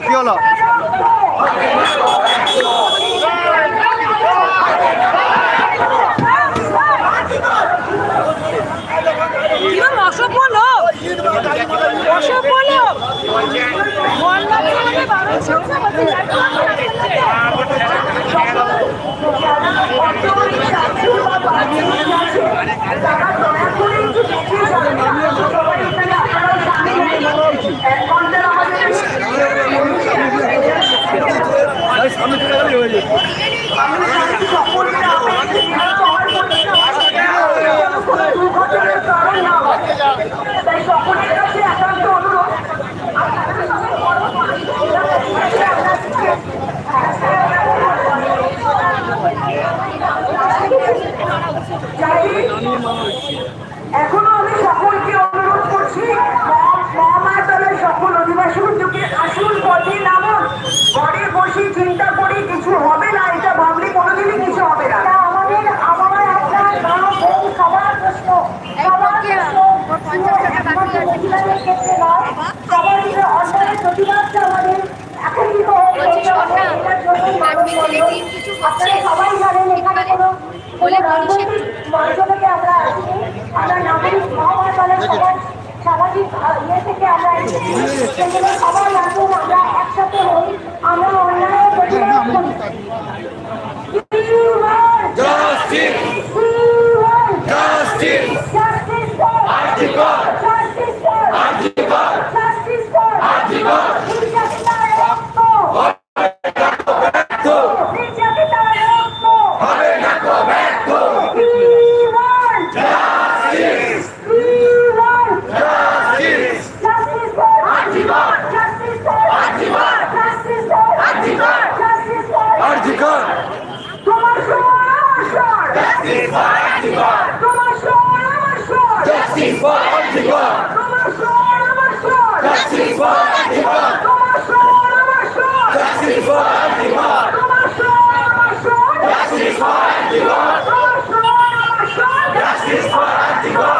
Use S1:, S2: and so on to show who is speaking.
S1: কি হলো? অসভ্য লোক অসভ্য লোক বারো
S2: এখনও আমি সকলকে অনুরোধ করছি মহামায়াতলের সকল অধিবাসী যুগে আসুন পদে নামুন ঘরে বসি চিন্তা করি কিছু হবে না এটা ভাবলে কোনোদিনই কিছু হবে না আমাদের আমার একটা মা বোন আপনারা বলে মঞ্চ থেকে আমরা আসছি আমরা নাগরিক মহামহাকালের সবার সামাজিক ইয়ে থেকে আমরা এসেছি সেগুলো সবার আসুন আমরা একসাথে হই আমরা অন্যায় প্রতিবাদ করি
S3: Justice! Justice!
S2: Justice! Justice! Justice!
S3: Justice! Justice!
S2: Justice for
S3: Antigua!